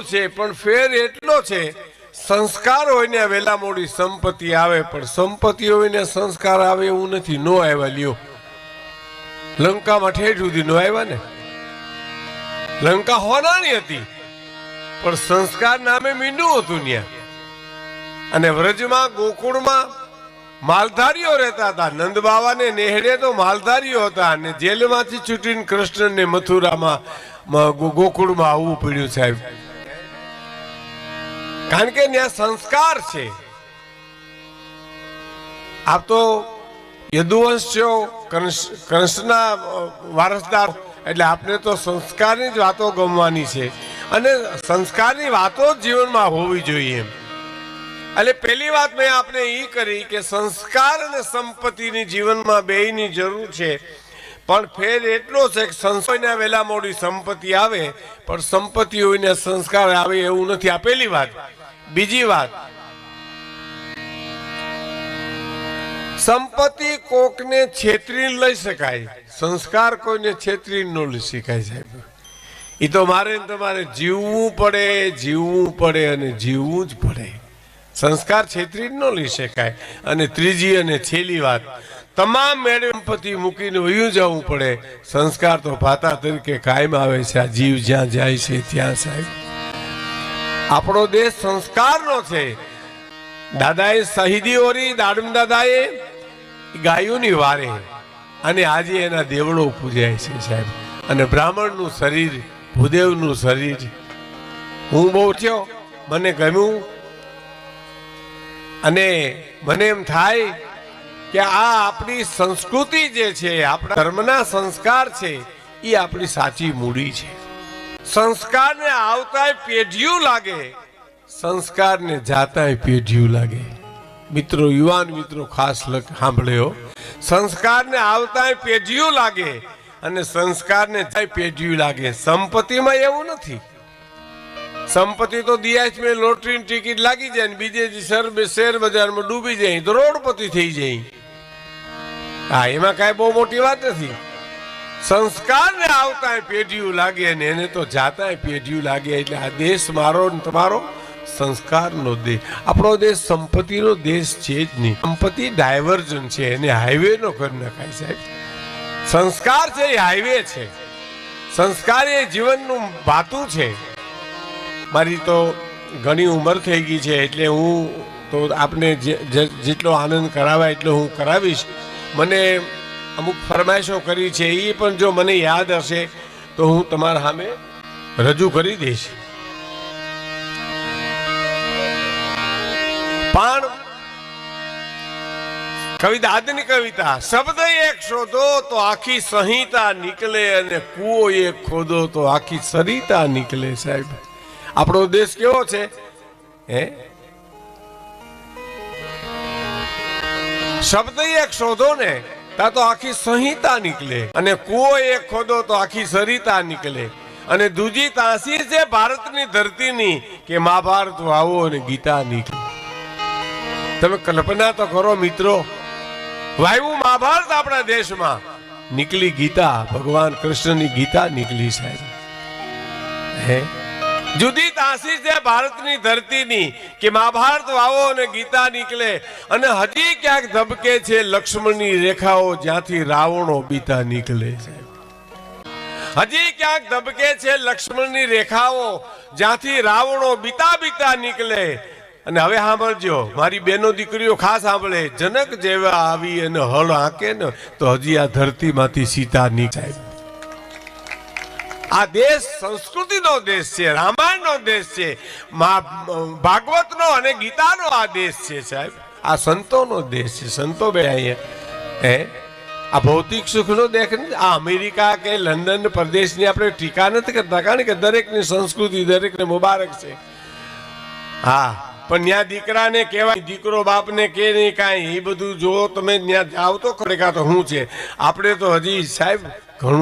જરૂર છે, પણ ફેર એટલો છે, સંસ્કાર હોય ને વેલા મોડી સંપત્તિ આવે, પણ સંપત્તિ હોય ને સંસ્કાર આવે એવું નથી, નો આવ્યા, લ્યો. લંકામાં ઠેઠ સુધી નો આવ્યા ને? લંકા હોનાની હતી, પણ સંસ્કાર નામે મીંડું હતું ત્યાં અને વ્રજમાં, ગોકુળમાં માલધારીઓ રહેતા હતા. નંદ બાવાને નેહડે તો માલધારીઓ હતા અને જેલમાંથી છૂટીને કૃષ્ણને મથુરામાં ગોકુળમાં આવવું પડ્યું સાહેબ. કારણ કે ત્યાં સંસ્કાર છે. આપ તો યદુવંશ છો કંસના વારસદાર, એટલે આપણે તો સંસ્કારની જ વાતો ગમવાની છે. અને સંસ્કારની વાતો જીવનમાં હોવી જોઈએ એટલે પહેલી વાત મેં આપણે એ કરી કે સંસ્કાર અને સંપત્તિની જીવનમાં બેયની જરૂર છે. પણ ફેર એટલો છે કે સંસ્કારના વેલા મોડી સંપત્તિ આવે, પણ સંપત્તિ હોઈને સંસ્કાર આવે એવું નથી. આ પહેલી વાત. બીજી વાત. સંપત્તિ કોકને છેતરી લઈ શકાય. સંસ્કાર કોઈને છેતરી ન લઈ શકાય સાહેબ. એ તો મારે તમારે જીવવું પડે જીવવું પડે અને જીવવું જ પડે. સંસ્કાર છેતરી ન લઈ શકાય. અને ત્રીજી અને છેલ્લી વાત. તમામ મેળવી સંપત્તિ મૂકીને વયું જવું પડે. સંસ્કાર તો ભાતા તરીકે કાયમ આવે છે. આ જીવ જ્યાં જાય છે ત્યાં સાહેબ. આપણો દેશ સંસ્કારનો છે. દાદાએ શહીદી ઓરી દાડમ દાદાએ ગાયોની વારે અને આજે એના દેવળો પૂજાય છે સાહેબ. અને બ્રાહ્મણનું શરીર, ભૂદેવનું શરીર. હું બહુ થયો, મને ગમ્યું. અને મને એમ થાય કે આ આપણી સંસ્કૃતિ જે છે, આપણા ધર્મના સંસ્કાર છે, એ આપણી સાચી મૂડી છે. સંસ્કારને આવતાય પેઢીયું લાગે. સંસ્કારને જાતાય પેઢીયું લાગે. મિત્રો, યુવાન મિત્રો, ખાસ સાંભળ્યો સંસ્કારને આવતાય પેઢીઓ લાગે અને સંસ્કારને જાય પેઢીયું લાગે. સંપત્તિમાં એવું નથી. સંપત્તિ તો દિયાજ મેં લોટરીની ટિકિટ લાગી જાય ને બીજે શેર શેર બજારમાં ડૂબી જાય, તો રોડપતિ થઈ જાય. હા, એમાં કાંઈ બહુ મોટી વાત નથી. સંસ્કારને આવતા પેઢીયું લાગે અને એને તો જાતા પેઢીયું લાગે. એટલે આ દેશ મારો ને તમારો સંસ્કારનો દેશ. આપણો દેશ સંપત્તિનો દેશ છે જ નહીં. સંપત્તિ ડાયવર્જન છે એને હાઈવે નો કરી નખાય સાહેબ. સંસ્કાર છે એ હાઈવે છે. સંસ્કાર એ જીવનનું ભાતું છે. મારી તો ઘણી ઉંમર થઈ ગઈ છે એટલે હું તો આપને જેટલો આનંદ કરાવાય એટલો હું કરાવીશ. મને અમુક ફરમાઈશો કરી છે એ પણ જો મને યાદ હશે તો હું તમારા સામે રજૂ કરી દઈશ. પણ કવિતા, આજની કવિતા, શબ્દ એક શોધો તો આખી સંહિતા નીકળે અને કુઓ એક ખોદો તો આખી સરિતા નીકળે સાહેબ. આપણો દેશ કેવો છે? હે? શબ્દ એક શોધો ને તા તો આખી સંહિતા નીકળે. અને કૂવો એક ખોદો તો આખી સરિતા નીકળે. અને દૂજી તાસી છે ભારતની ધરતીની કે મહાભારત વાવો અને ગીતા નીકળે. તમે કલ્પના તો કરો મિત્રો. વાયુ મહાભારત આપણા દેશમાં. નીકળી ગીતા. ભગવાન કૃષ્ણની ગીતા નીકળી સાહેબ. હે? જુદી તાસી છે ભારતની ધરતીની કે મહાભારત વાવો અને ગીતા નીકળે. અને હજી ક્યાંક ધબકે છે લક્ષ્મણની રેખાઓ જ્યાંથી રાવણો બીતા નીકળે છે. હજી ક્યાંક ધબકે છે લક્ષ્મણની રેખાઓ જ્યાંથી રાવણો બીતા બીતા નીકળે. અને હવે સાંભળજો, મારી બેનો દીકરીઓ ખાસ સાંભળે, જનક જેવા આવી અને હળ આંકે ને, તો હજી આ ધરતીમાંથી સીતા નીકળે. આ દેશ સંસ્કૃતિનો દેશ છે, રામાયણનો દેશ છે ભાગવતનો અને ગીતાનો આ દેશ છે સાહેબ. આ સંતોનો દેશ છે. સંતો બે અહીંયા. હે? આ ભૌતિક સુખનો દેખ આ અમેરિકા કે લંડન પ્રદેશની આપણે ટીકા નથી કરતા, કારણ કે દરેકની સંસ્કૃતિ, દરેકને મુબારક છે. હા, પણ ત્યાં દીકરાને કહેવાય, દીકરો બાપને કે નહીં કાંઈ, એ બધું જો તમે ત્યાં જાઓ તો ખરેખર તો શું છે. આપણે તો હજી સાહેબ ઘણું